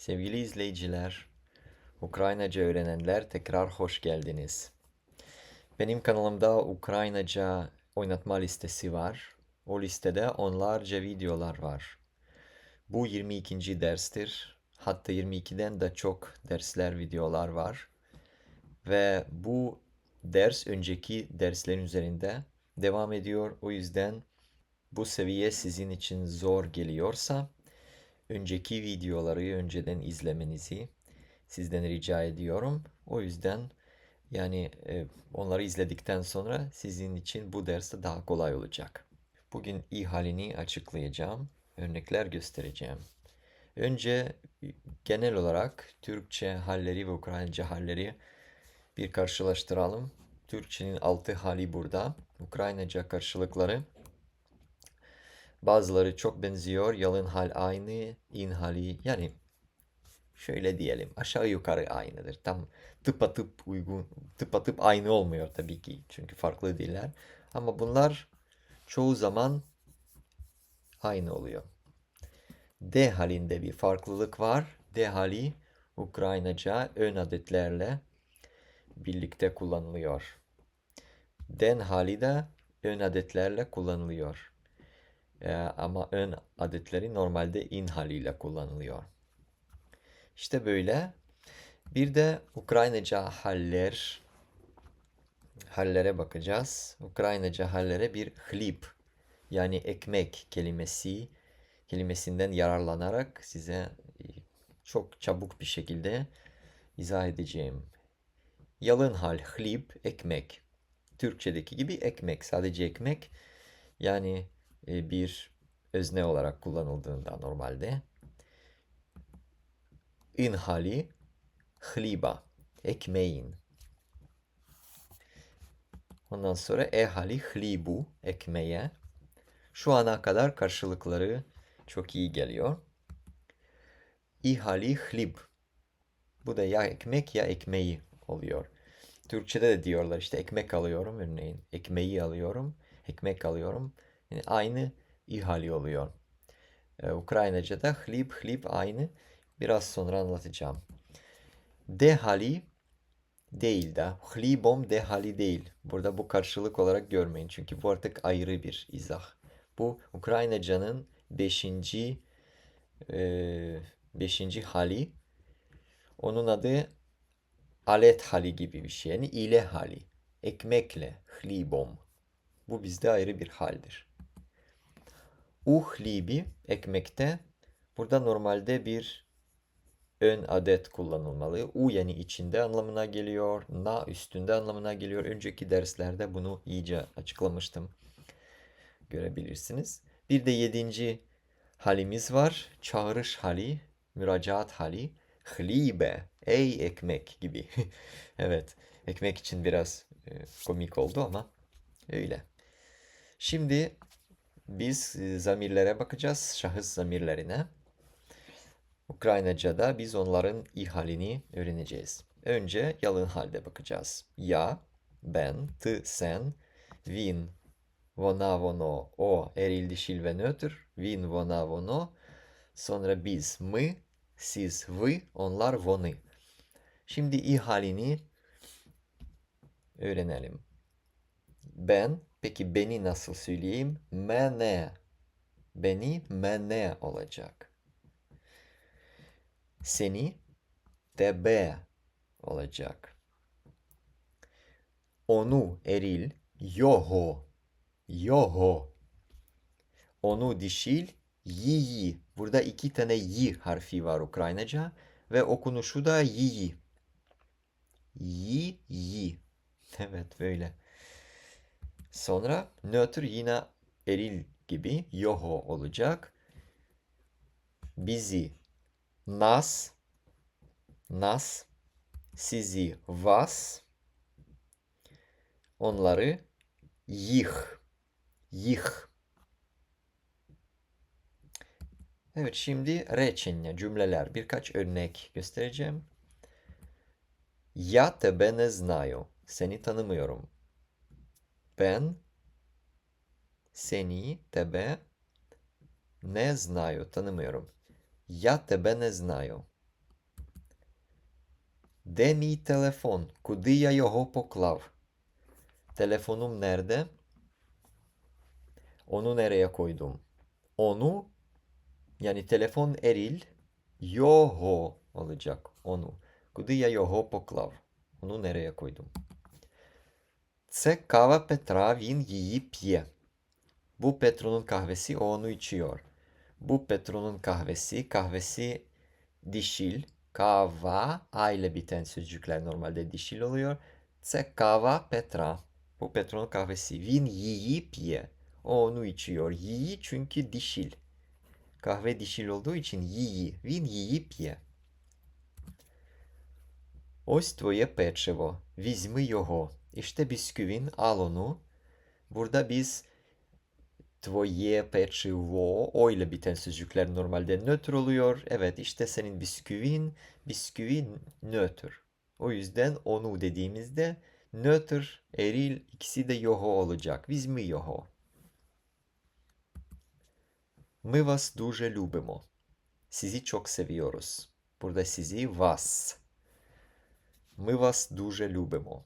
Sevgili izleyiciler, Ukraynaca öğrenenler tekrar hoş geldiniz. Benim kanalımda Ukraynaca oynatma listesi var. O listede onlarca videolar var. Bu 22. derstir. Hatta 22'den de çok dersler, videolar var. Ve bu ders önceki derslerin üzerinde devam ediyor. O yüzden bu seviye sizin için zor geliyorsa önceki videoları önceden izlemenizi sizden rica ediyorum. O yüzden yani e, onları izledikten sonra sizin için bu derste daha kolay olacak. Bugün i halini açıklayacağım, örnekler göstereceğim. Önce genel olarak Türkçe halleri ve Ukraynaca halleri bir karşılaştıralım. Türkçenin altı hali burada. Ukraynaca karşılıkları Bazıları çok benziyor. Yalın hal aynı, in hali yani şöyle diyelim aşağı yukarı aynıdır. Tam tıpatıp uygun, tıpatıp aynı olmuyor tabii ki. Çünkü farklı diller. Ama bunlar çoğu zaman aynı oluyor. D halinde bir farklılık var. D hali Ukraynaca ön adetlerle birlikte kullanılıyor. Den hali de ön adetlerle kullanılıyor. Ee, ama ön adetleri normalde in haliyle kullanılıyor. İşte böyle. Bir de Ukraynaca haller hallere bakacağız. Ukraynaca hallere bir hlip yani ekmek kelimesi kelimesinden yararlanarak size e, çok çabuk bir şekilde izah edeceğim. Yalın hal, hlip, ekmek. Türkçedeki gibi ekmek, sadece ekmek. Yani bir özne olarak kullanıldığında normalde. In hali hliba, ekmeğin. Ondan sonra e hali hlibu, ekmeğe. Şu ana kadar karşılıkları çok iyi geliyor. İ hali hlib. Bu da ya ekmek ya ekmeği oluyor. Türkçede de diyorlar işte ekmek alıyorum örneğin. Ekmeği alıyorum, ekmek alıyorum. Yani aynı ihali oluyor. Ee, Ukraynaca'da hlib hlib aynı. Biraz sonra anlatacağım. Dehali değil de hlibom dehali değil. Burada bu karşılık olarak görmeyin. Çünkü bu artık ayrı bir izah. Bu Ukraynaca'nın beşinci e, beşinci hali. Onun adı alet hali gibi bir şey. Yani ile hali. Ekmekle hlibom. Bu bizde ayrı bir haldir. Uhlibi ekmekte burada normalde bir ön adet kullanılmalı. U yani içinde anlamına geliyor. Na üstünde anlamına geliyor. Önceki derslerde bunu iyice açıklamıştım. Görebilirsiniz. Bir de yedinci halimiz var. Çağrış hali, müracaat hali. Hlibe, ey ekmek gibi. evet, ekmek için biraz e, komik oldu ama öyle. Şimdi biz e, zamirlere bakacağız, şahıs zamirlerine. Ukraynaca'da biz onların ihalini öğreneceğiz. Önce yalın halde bakacağız. Ya, ben, tı, sen, vin, vona, vono, o, eril, dişil ve nötr, vin, vona, vono, sonra biz, mı, siz, vı, onlar, vonu. Şimdi ihalini öğrenelim. Ben, peki beni nasıl söyleyeyim? Mene. Beni mene olacak. Seni tebe olacak. Onu eril yoho. Yoho. Onu dişil yiyi. Burada iki tane yi harfi var Ukraynaca ve okunuşu da yiyi. Yi yi. Evet böyle. Sonra nötr yine eril gibi yoho olacak. Bizi nas, nas, sizi vas, onları yih, yih. Evet şimdi rečення, cümleler, birkaç örnek göstereceğim. Я тебе не знаю. Seni tanımıyorum. Ben seni, тебе не знаю, tanımıyorum. Я тебе не знаю. Де мій телефон? Куди я його поклав? Telefonum nerede? Onu nereye koydum? Onu yani telefon eril його olacak. Onu. Куди я його поклав? Onu nereye koydum? Це кава Петра, він її п'є. Bu Petro'nun kahvesi, o onu içiyor. Bu Petro'nun kahvesi, kahvesi dişil. Kava, a ile biten sözcükler normalde dişil oluyor. Це кава Petra. Bu Petro'nun kahvesi. Він її п'є. O onu içiyor. Її çünkü dişil. Kahve dişil olduğu için її. Він її п'є. Ось твоє печиво. Візьми його. İşte bisküvin. Al onu. Burada biz твоє печиво o ile biten sözcükler normalde nötr oluyor. Evet işte senin bisküvin. Bisküvi nötr. O yüzden onu dediğimizde nötr, eril ikisi de його olacak. Візьми його. Ми вас дуже любимо. Sizi çok seviyoruz. Burada sizi вас. Ми вас дуже любимо.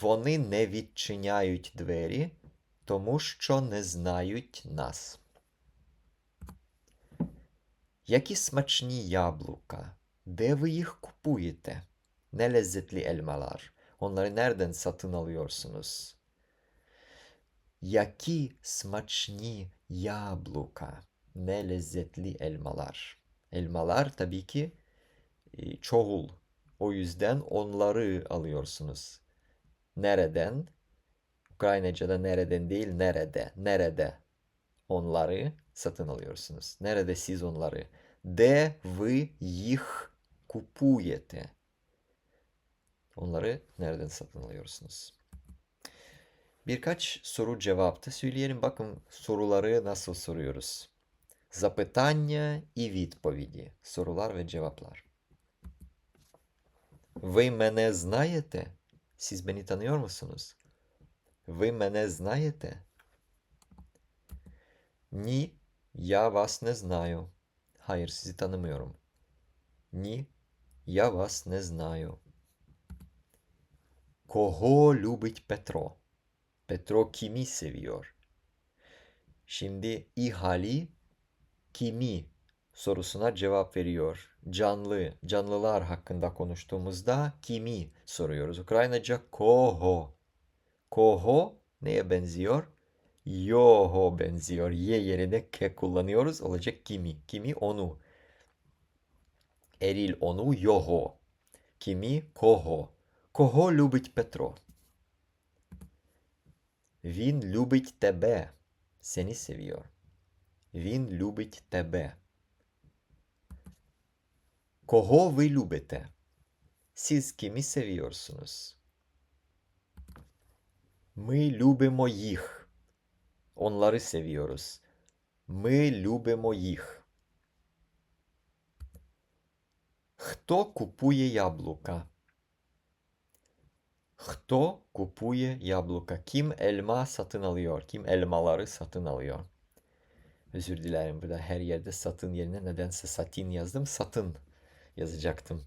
Вони не відчиняють двері, тому що не знають нас. Які смачні яблука? Де ви їх купуєте? Ne lezzetli elmalar. Onları nereden satın alıyorsunuz? Які смачні яблука? Ne lezzetli elmalar. Elmalar tabii ki e, çoğul. O yüzden onları alıyorsunuz. Nereden? Ukraynaca'da nereden değil, nerede? Nerede? Onları satın alıyorsunuz. Nerede siz onları? Де ви їх купуєте? Onları nereden satın alıyorsunuz? Birkaç soru cevapta söyleyelim. Bakın soruları nasıl soruyoruz. Запитання і відповіді. Sorular ve cevaplar. Ви мене знаєте? Siz beni tanıyor musunuz? Ви мене знаєте? Ні, я вас не знаю. Hayır, sizi tanımıyorum. Ні, я вас не знаю. Кого любить Петро? Петро kimi seviyor? Şimdi ihali kimi sorusuna cevap veriyor. Canlı, canlılar hakkında konuştuğumuzda kimi soruyoruz. Ukraynaca koho. Koho neye benziyor? Yoho benziyor. Ye yerine ke kullanıyoruz. Olacak kimi. Kimi onu. Eril onu yoho. Kimi koho. Кого любить Петро? Він любить тебе. Seni seviyor. Він любить тебе. Кого ви любите? Siz kimi seviyorsunuz? Ми любимо їх. Onları seviyoruz. Ми любимо їх. Хто купує яблука? Хто купує яблука? Kim elma satın alıyor? Kim elmaları satın alıyor? Özür dilerim burada her yerde satın yerine nedense satin yazdım. Satın yazacaktım.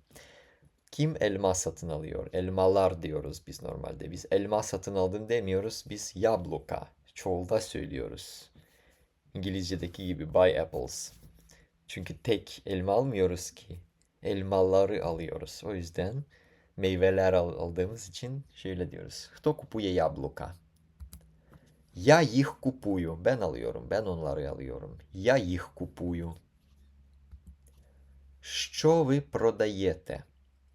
Kim elma satın alıyor? Elmalar diyoruz biz normalde. Biz elma satın aldın demiyoruz. Biz yabluka. Çoğulda söylüyoruz. İngilizce'deki gibi buy apples. Çünkü tek elma almıyoruz ki. Elmaları alıyoruz. O yüzden meyveler al- aldığımız için şöyle diyoruz. Хто купує яблука? Я їх купую. Ben alıyorum. Ben onları alıyorum. Я їх купую. Що ви продаєте?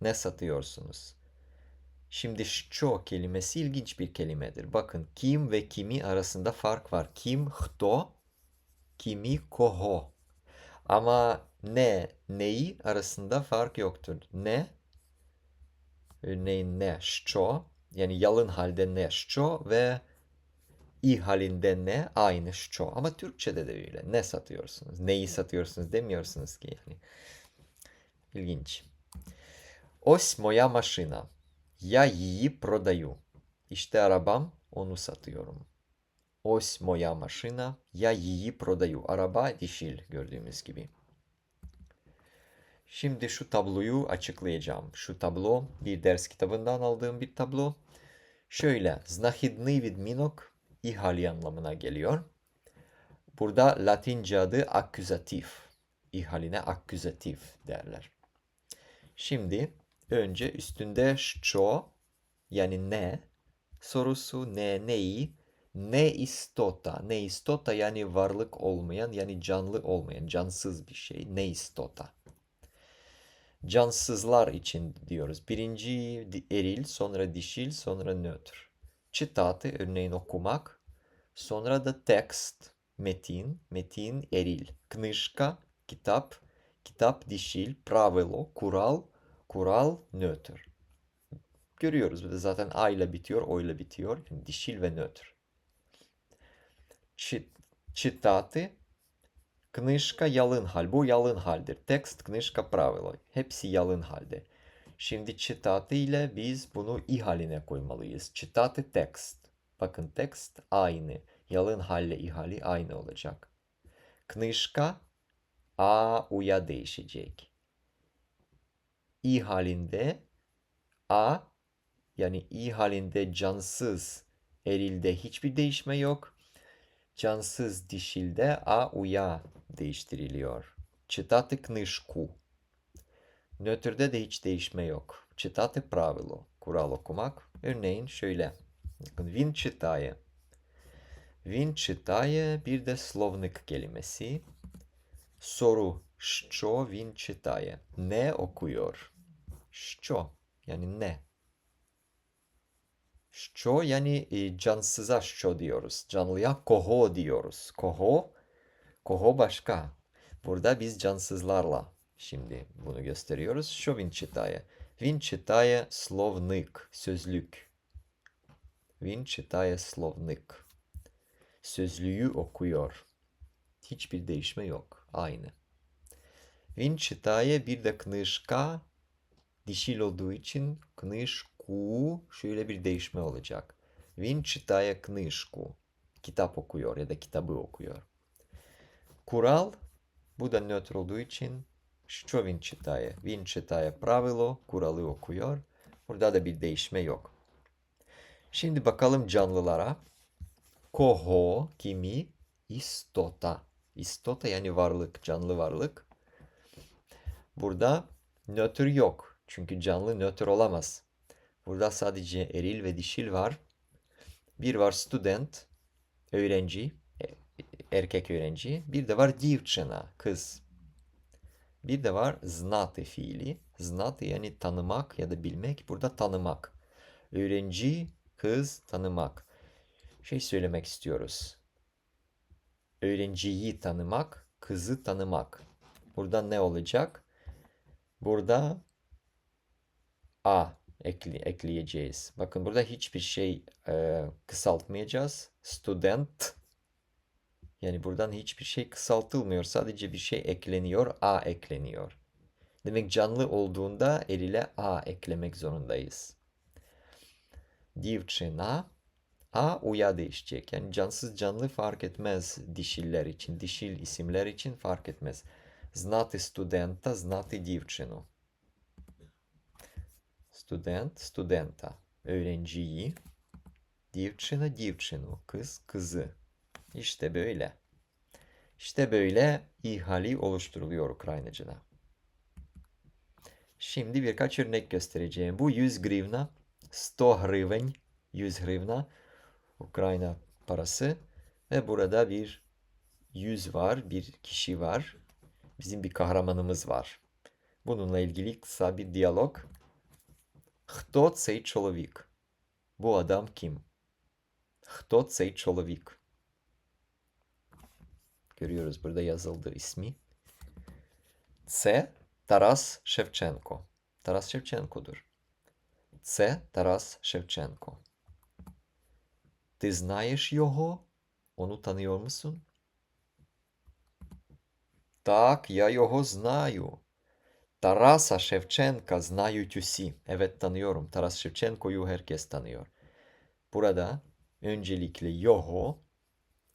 Ne satıyorsunuz? Şimdi що kelimesi ilginç bir kelimedir. Bakın kim ve kimi arasında fark var. Kim, хто, kimi, кого. Ama ne, neyi arasında fark yoktur. Ne, örneğin ne, що, yani yalın halde ne, що ve i halinde ne aynı що. Ama Türkçe'de de öyle. Ne satıyorsunuz? Neyi satıyorsunuz demiyorsunuz ki yani. İlginç. Ось моя машина. Я її продаю. İşte arabam, onu satıyorum. Ось моя машина. Я її продаю. Araba dişil gördüğümüz gibi. Şimdi şu tabloyu açıklayacağım. Şu tablo bir ders kitabından aldığım bir tablo. Şöyle, znahidný відмінок i hali anlamına geliyor. Burada Latince adı aküzatif. İ haline aküzatif derler. Şimdi önce üstünde що yani ne sorusu ne neyi ne istota ne istota yani varlık olmayan yani canlı olmayan cansız bir şey ne istota cansızlar için diyoruz. Birinci eril, sonra dişil, sonra nötr. Çıtatı örneğin okumak. Sonra da tekst, metin, metin eril. Knışka, kitap, kitap dişil, pravilo, kural, kural nötr. Görüyoruz burada zaten a ile bitiyor, o ile bitiyor. Yani dişil ve nötr. Çı, çıtatı, Knижка yalın hal. Bu yalın haldir. Tekst, knижка, правило. Hepsi yalın halde. Şimdi çıtatı ile biz bunu i haline koymalıyız. Çıtatı tekst. Bakın tekst aynı. Yalın halle i hali aynı olacak. Knижка a uya değişecek. i halinde a yani i halinde cansız erilde hiçbir değişme yok. Cansız dişilde a uya değiştiriliyor. Читати книжку. Nötrde de hiç değişme yok. Читати правило. Kural okumak. Örneğin şöyle. Bakın він читає. Він читає bir de словник kelimesi. Soru. Що він читає? Ne okuyor? Що? Yani ne? Що yani e, cansıza що diyoruz. Canlıya koho diyoruz. Koho, koho başka. Burada biz cansızlarla şimdi bunu gösteriyoruz. Що він читає? Він читає словник, sözlük. Він читає словник. Sözlüğü okuyor. Hiçbir değişme yok. Aynı. Він читає bir de knижка dişil olduğu için kınışku şöyle bir değişme olacak. Vin çıtaya kınışku. Kitap okuyor ya da kitabı okuyor. Kural bu da nötr olduğu için şu Vin çıtaya. Vin çıtaya pravilo kuralı okuyor. Burada da bir değişme yok. Şimdi bakalım canlılara. Koho kimi istota. İstota yani varlık, canlı varlık. Burada nötr yok. Çünkü canlı nötr olamaz. Burada sadece eril ve dişil var. Bir var student, öğrenci, e, erkek öğrenci. Bir de var divçina, kız. Bir de var znati fiili. Znati yani tanımak ya da bilmek. Burada tanımak. Öğrenci, kız, tanımak. Şey söylemek istiyoruz. Öğrenciyi tanımak, kızı tanımak. Burada ne olacak? Burada A ekli, ekleyeceğiz. Bakın burada hiçbir şey e, kısaltmayacağız. Student yani buradan hiçbir şey kısaltılmıyor. Sadece bir şey ekleniyor. A ekleniyor. Demek canlı olduğunda eliyle A eklemek zorundayız. Divçina A uya değişecek. Yani cansız canlı fark etmez dişiller için. Dişil isimler için fark etmez. Znati studenta, znati divçinu. Студент, студента. Öğrenciyi. Дівчина, дівчину. Kız, kızı. İşte böyle. İşte böyle ihali oluşturuluyor Ukraynaca'da. Şimdi birkaç örnek göstereceğim. Bu 100 grivna, 100 hryvень, 100 hryvna Ukrayna parası ve burada bir yüz var, bir kişi var. Bizim bir kahramanımız var. Bununla ilgili kısa bir diyalog. Хто цей чоловік? Bu adam kim? Хто цей чоловік? Görüyoruz burada yazıldı ismi. Це Тарас Шевченко. Тарас Шевченко'dur. Це Тарас Шевченко. Ти знаєш його? Onu tanıyor? Так, я його знаю. Tarasa Şevçenka знають усі. Evet tanıyorum. Taras Şevçenko'yu herkes tanıyor. Burada öncelikle yoho,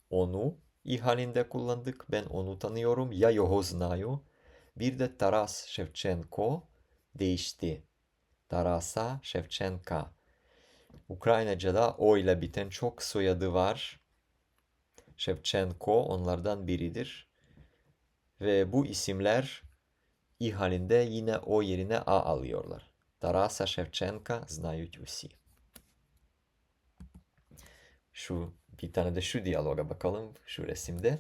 onu i halinde kullandık. Ben onu tanıyorum. Ya yoho знаю. Bir de Taras Şevçenko değişti. Tarasa Şevçenka. Ukraynaca'da o ile biten çok soyadı var. Şevçenko onlardan biridir. Ve bu isimler i halinde yine o yerine a alıyorlar. Tarasa Şevçenka знають усі. Şu bir tane de şu diyaloga bakalım şu resimde.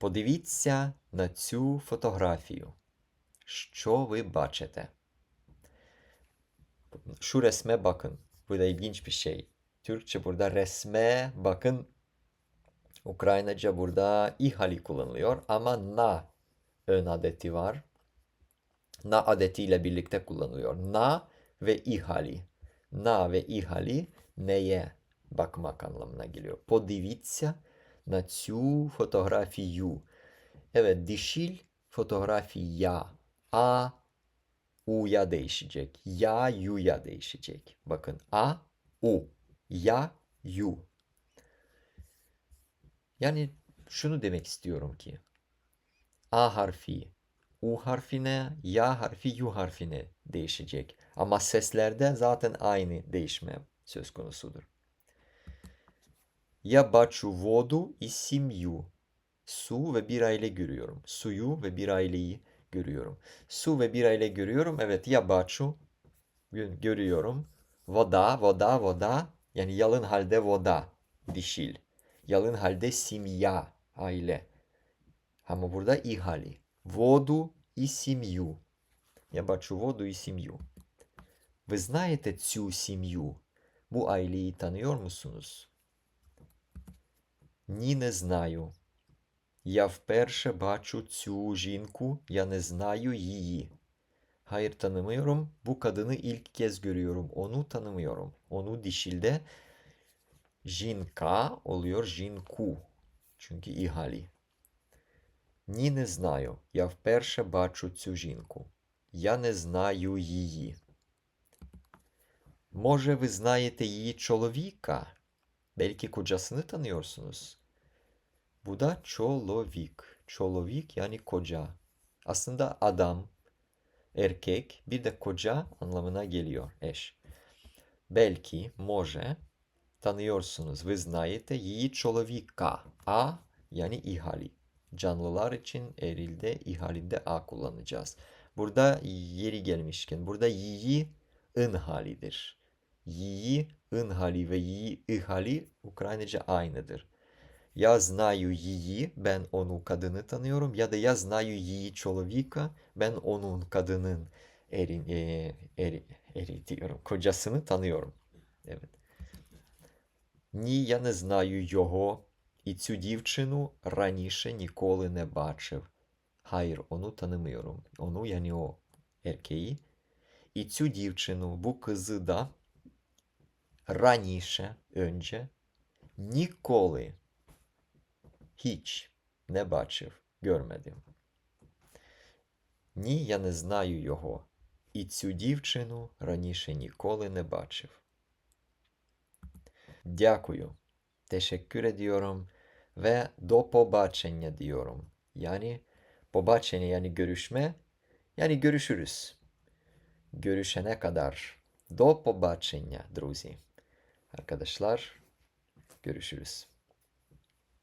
Подивіться на цю фотографію. Що ви бачите? Şu resme bakın. Bu da ilginç bir şey. Türkçe burada resme bakın. Ukraynaca burada ihali kullanılıyor ama na ön adeti var. Na adetiyle birlikte kullanılıyor. Na ve ihali. Na ve ihali neye bakmak anlamına geliyor. Подивіться на цю фотографію. Evet dişil fotoğrafya. A U'ya değişecek. Ya Yu'ya değişecek. Bakın A U. Ya Yu. Yani şunu demek istiyorum ki A harfi U harfine, Ya harfi Yu harfine değişecek. Ama seslerde zaten aynı değişme söz konusudur. Я бачу воду і сім'ю. Su ve bir aile görüyorum. Suyu ve bir aileyi görüyorum. Su ve bir aile görüyorum. Evet ya bачу gö- görüyorum. Voda, voda, voda. Yani yalın halde voda. Dişil. Yalın halde simya. Aile. Ama burada ihali. Воду і сім'ю. Я бачу воду і сім'ю. Ви знаєте цю сім'ю? Bu aileyi tanıyor musunuz? Ні, не знаю. Я вперше бачу цю жінку, я не знаю її. Hayır tanımıyorum. Bu kadını ilk kez görüyorum. Onu tanımıyorum. Onu dişilde жінка oluyor жінку. Çünkü ihali. Ні, не знаю. Я вперше бачу цю жінку. Я не знаю її. Може, ви знаєте її чоловіка? Da çolovik. Çolovik yani koca. Aslında adam, erkek, bir de koca anlamına geliyor eş. Belki, може, tanıyorsunuz. Вы знаєте її чоловіка. Ihali. Canlılar için erilde, ihalinde A kullanacağız. Burada yeri gelmişken, burada yiyi ın halidir. Yiyi ın hali ve yiyi ı hali Ukraynaca aynıdır. Я знаю її, ben onu kadını tanıyorum ya da я знаю її чоловіка, ben onun kadının eri, e, eri, eri diyorum, kocasını tanıyorum. Evet. Ні, я не знаю його, і цю дівчину раніше ніколи не бачив. Hayır, onu tanımıyorum. Onu yani o erkeği. І цю дівчину, kızı раніше, önce, ніколи, hiç не бачив, görmedim. Ні, я не знаю його. І цю дівчину раніше ніколи не бачив. Dякую. Teşekkür ediyorum ve do побачення diyorum. Yani побачення yani görüşme yani görüşürüz. Görüşene kadar. До побачення, друзі. Arkadaşlar görüşürüz.